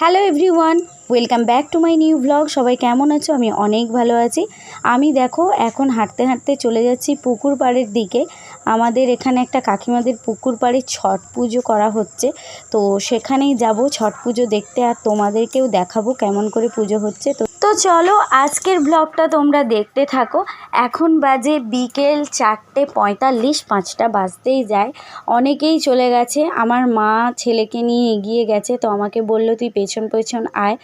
Hello everyone welcome back to my new blog সবাই কেমন আছো? আমি অনেক ভালো আছি। আমি দেখো, এখন হাঁটতে হাঁটতে চলে যাচ্ছি পুকুর পাড়ের দিকে। আমাদের এখানে একটা কাকিমাদের পুকুর পাড়ে ছট পুজো করা হচ্ছে। তো সেখানেই যাব, ছট পুজো দেখতে আর তোমাদেরকেও দেখাবো কেমন করে পুজো হচ্ছে। তো তো চলো আজকের ব্লগটা তোমরা দেখতে থাকো। এখন বাজে বিকেল চারটে পঁয়তাল্লিশ, পাঁচটা বাজতেই যায়। অনেকেই চলে গেছে। আমার মা ছেলেকে নিয়ে এগিয়ে গেছে, তো আমাকে বলল, তুই পেছন পেছন আয়।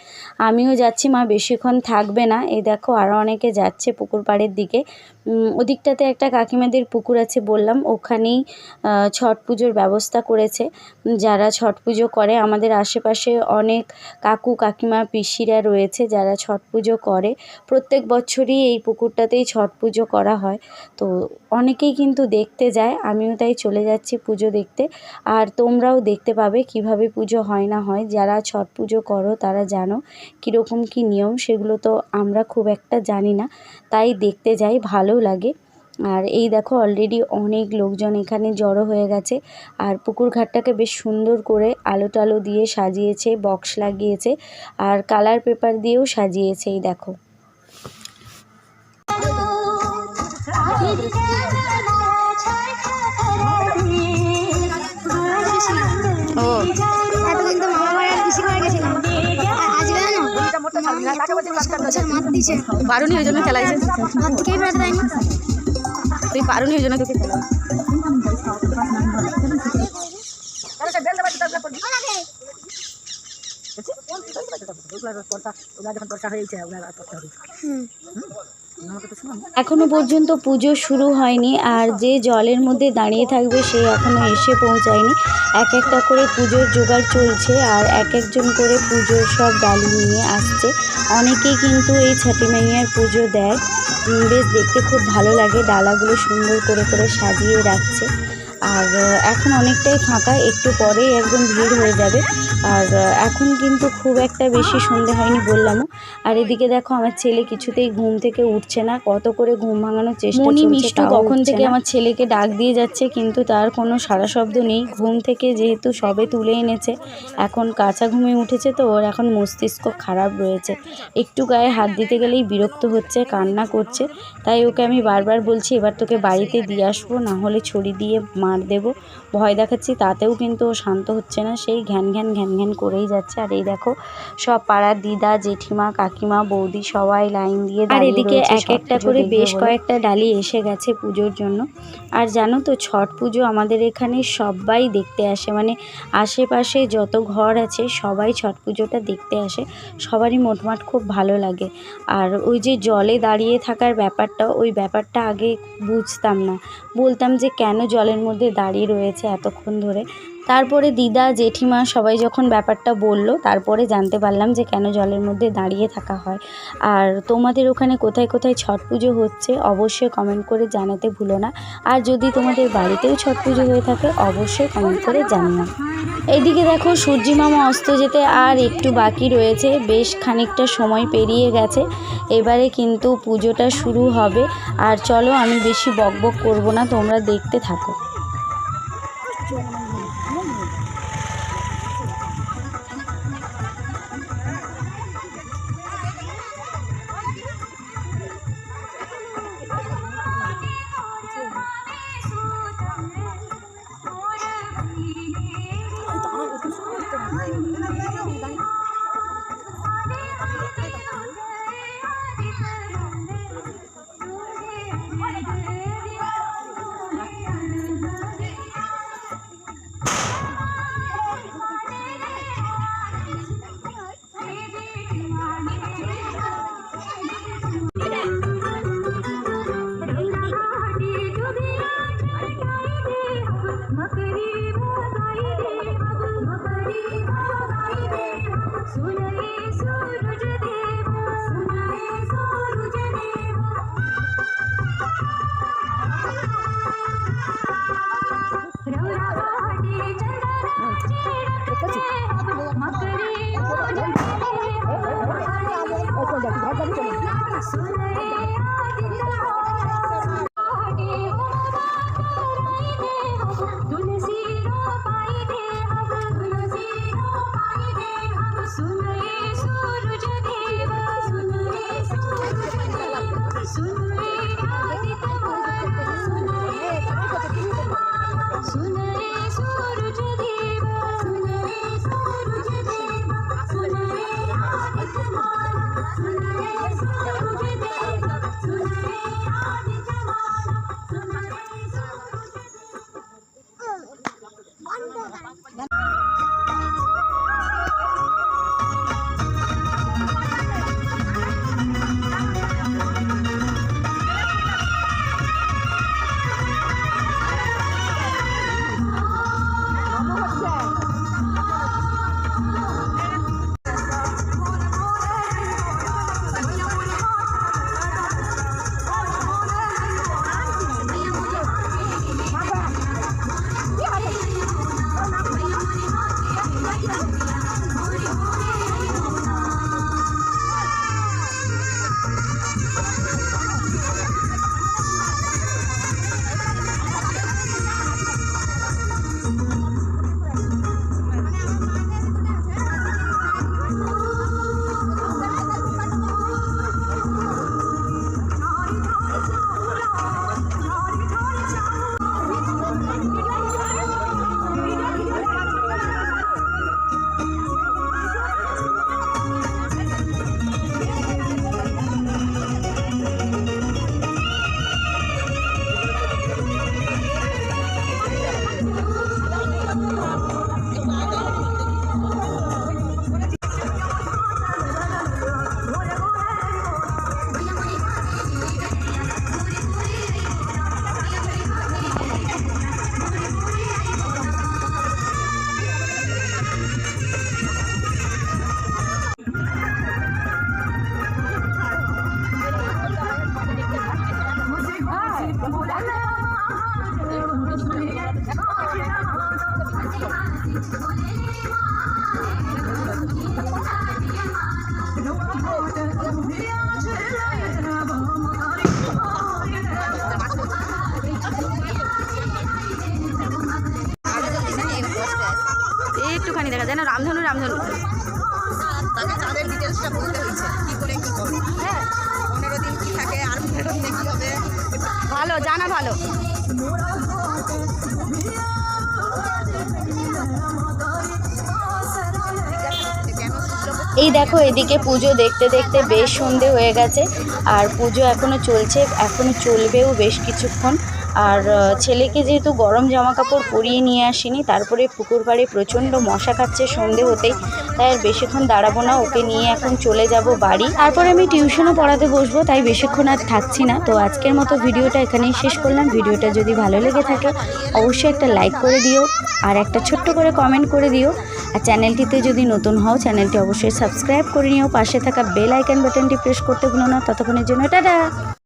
আমিও যাচ্ছি, মা বেশিক্ষণ থাকবে না। এই দেখো আরও অনেকে যাচ্ছে পুকুর পাড়ের দিকে। ওদিকটাতে একটা কাকিমাদের পুকুর আছে বললাম। ওখানেই ছট পুজোর ব্যবস্থা করেছে। যারা ছট পুজো করে, আমাদের আশেপাশে অনেক কাকু, কাকিমা, পিসিরা রয়েছে যারা ছট পুজো করে। প্রত্যেক বছরই এই পুকুরটাতেই ছট পুজো করা হয়। তো অনেকেই কিন্তু দেখতে যায়, আমিও তাই চলে যাচ্ছি পুজো দেখতে। আর তোমরাও দেখতে পাবে কীভাবে পুজো হয় না হয়। যারা ছট পুজো করো তারা জানো কীরকম কী নিয়ম, সেগুলো তো আমরা খুব একটা জানি না। তাই দেখতে যাই ভালো লাগে। আর এই দেখো অলরেডি অনেক লোকজন এখানে জড়ো হয়ে গেছে। আর পুকুর ঘাটটাকে বেশ সুন্দর করে আলো টালো দিয়ে সাজিয়েছে বক্স লাগিয়েছে আর কালার পেপার দিয়েও সাজিয়েছে এই দেখো। ও এতদিন তো মামা বাড়ি পারুন এই জন্য খেলাইছে মাত থেকেই বেড়াতে দেয়নি তুই পারুনি ওই জন্য তোকে খেলা এখনও পর্যন্ত পুজো শুরু হয়নি আর যে জলের মধ্যে দাঁড়িয়ে থাকবে সে এখনও এসে পৌঁছায়নি। এক একটা করে পুজোর জোগাড় চলছে আর এক একজন করে পুজোর সব ডালি নিয়ে আসছে। অনেকেই কিন্তু এই ছাটি মাইয়ার পুজো দেয়। বেশ দেখতে খুব ভালো লাগে। ডালাগুলো সুন্দর করে করে সাজিয়ে রাখছে। আর এখন অনেকটাই ফাঁকা একটু পরেই একদম ভিড় হয়ে যাবে। আর এখন কিন্তু খুব একটা বেশি সন্ধে হয়নি বললামও। আর এদিকে দেখো আমার ছেলে কিছুতেই ঘুম থেকে উঠছে না কত করে ঘুম ভাঙানোর চেষ্টা মনি মিষ্টু কখন থেকে আমার ছেলেকে ডাক দিয়ে যাচ্ছে কিন্তু তার কোনো সারা শব্দ নেই। ঘুম থেকে যেহেতু সবে তুলে এনেছে এখন কাঁচা ঘুমে উঠেছে তো ওর এখন মস্তিষ্ক খারাপ রয়েছে। একটু গায়ে হাত দিতে গেলেই বিরক্ত হচ্ছে কান্না করছে। তাই ওকে আমি বারবার বলছি এবার তোকে বাড়িতে দিয়ে আসব না হলে ছড়ি দিয়ে মার দেবো। ভয় দেখাচ্ছি তাতেও কিন্তু শান্ত হচ্ছে না। সেই ঘ্যান ঘ্যান ঘ্যান ঘ্যান করেই যাচ্ছে। আর এই দেখো সব পাড়ার দিদা জেঠিমা কাকিমা বৌদি সবাই লাইন দিয়ে আর এদিকে এক একটা করে বেশ কয়েকটা ডালি এসে গেছে পুজোর জন্য। আর জানো তো ছট পুজো আমাদের এখানে সবাই দেখতে আসে। মানে আশেপাশে যত ঘর আছে সবাই ছট পুজোটা দেখতে আসে। সবারই মোটমাট খুব ভালো লাগে। আর ওই যে জলে দাঁড়িয়ে থাকার ব্যাপারটা ওই ব্যাপারটা আগে বুঝতাম না। বলতাম যে কেন জলের মধ্যে দাঁড়িয়ে রয়েছে এতক্ষণ ধরে। তারপরে দিদা, জেঠিমা সবাই যখন ব্যাপারটা বলল, তারপরে জানতে পারলাম যে কেন জলের মধ্যে দাঁড়িয়ে থাকা হয়। আর তোমাদের ওখানে কোথায় কোথায় ছট পুজো হচ্ছে, অবশ্যই কমেন্ট করে জানাতে ভুলো না। আর যদি তোমাদের বাড়িতেও ছট পুজো হয়ে থাকে, অবশ্যই কমেন্ট করে জানিও। এইদিকে দেখো, সূর্যি মামা অস্ত যেতে আর একটু বাকি রয়েছে। বেশ খানিকটা সময় পেরিয়ে গেছে। এবারে কিন্তু পুজোটা শুরু হবে। আর চলো, আমি বেশি বকবক করব না, তোমরা দেখতে থাকো। Tchau. सुनई सूरज একটুখানি দেখা যায় না রামধনু রামধনু। তাকে চাঁদের ডিটেলসটা বলতে হয়েছে কি করে কি হবে হ্যাঁ পনেরো দিন কি থাকে আর পনেরো দিনে কি হবে? ভালো জানা ভালো। এই দেখো, এদিকে পুজো দেখতে দেখতে বেশ সন্ধে হয়ে গেছে, আর পুজো এখনও চলছে এখনও চলবেও বেশ কিছুক্ষণ। আর ছেলেকে যেহেতু গরম জামা কাপড় পরিয়ে নিয়ে আসিনি, তারপরে পুকুর পাড়ে প্রচণ্ড মশা খাচ্ছে সন্ধে হতেই তাই আর বেশিক্ষণ দাঁড়াবো না, ওকে নিয়ে এখন চলে যাব বাড়ি। তারপরে আমি টিউশনও পড়াতে বসবো, তাই বেশিক্ষণ আর থাকছি না। তো আজকের মতো ভিডিওটা এখানেই শেষ করলাম। ভিডিওটা যদি ভালো লেগে থাকে, অবশ্যই একটা লাইক করে দিও আর একটা ছোট্ট করে কমেন্ট করে দিও। আর চ্যানেলটিতে যদি নতুন হও, চ্যানেলটি অবশ্যই সাবস্ক্রাইব করে নিও। পাশে থাকা বেল আইকন বাটনটি প্রেস করতে ভুলো না। ততক্ষণের জন্য, টাটা!